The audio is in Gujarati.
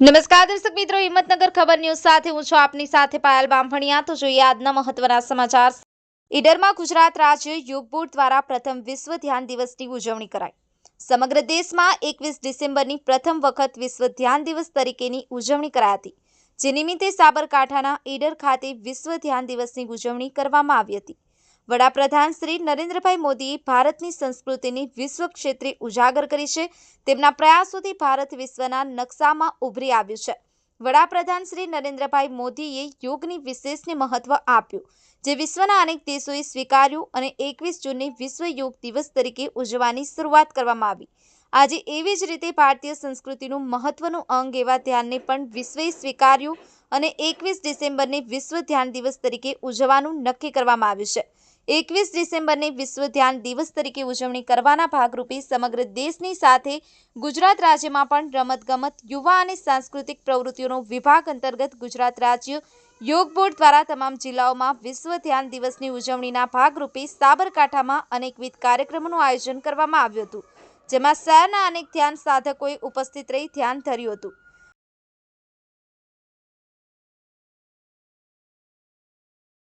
નમસ્કાર દર્શક મિત્રો, હિંમતનગર ખબર ન્યૂઝ સાથે હું છું આપની સાથે પાયલ બામફણિયા તો જોઈએ આજના મહત્વના સમાચાર. ઈડરમાં ગુજરાત રાજ્ય યોગ બોર્ડ દ્વારા પ્રથમ વિશ્વ ધ્યાન દિવસની ઉજવણી કરાઈ. સમગ્ર દેશમાં એકવીસ ડિસેમ્બરની પ્રથમ વખત વિશ્વ ધ્યાન દિવસ તરીકેની ઉજવણી કરાઈ હતી. જે નિમિત્તે સાબરકાંઠાના ઈડર ખાતે વિશ્વ ધ્યાન દિવસની ઉજવણી કરવામાં આવી હતી. વડાપ્રધાન શ્રી નરેન્દ્રભાઈ મોદીએ ભારતની સંસ્કૃતિની વિશ્વ ક્ષેત્રે ઉજાગર કરી છે. તેમના પ્રયાસોથી ભારત વિશ્વના નકશામાં ઉભરી આવ્યું છે. વડાપ્રધાન શ્રી નરેન્દ્રભાઈ મોદીએ યોગની વિશેષને મહત્વ આપ્યું, જે વિશ્વના અનેક દેશોએ સ્વીકાર્યું અને એકવીસ જૂનને વિશ્વ યોગ દિવસ તરીકે ઉજવવાની શરૂઆત કરવામાં આવી. આજે એવી જ રીતે ભારતીય સંસ્કૃતિનું મહત્વનું અંગ એવા ધ્યાનને પણ વિશ્વએ સ્વીકાર્યું અને એકવીસ ડિસેમ્બરને વિશ્વ ધ્યાન દિવસ તરીકે ઉજવવાનું નક્કી કરવામાં આવ્યું છે. એકવીસ ડિસેમ્બરને વિશ્વ ધ્યાન દિવસ તરીકે ઉજવણી કરવાના ભાગરૂપે સમગ્ર દેશની સાથે ગુજરાત રાજ્યમાં પણ રમતગમત, યુવા અને સાંસ્કૃતિક પ્રવૃત્તિઓનો વિભાગ અંતર્ગત ગુજરાત રાજ્ય યોગ બોર્ડ દ્વારા તમામ જિલ્લાઓમાં વિશ્વ ધ્યાન દિવસની ઉજવણીના ભાગરૂપે સાબરકાંઠામાં અનેકવિધ કાર્યક્રમોનું આયોજન કરવામાં આવ્યું હતું, જેમાં શહેરના અનેક ધ્યાન સાધકોએ ઉપસ્થિત રહી ધ્યાન ધર્યું હતું.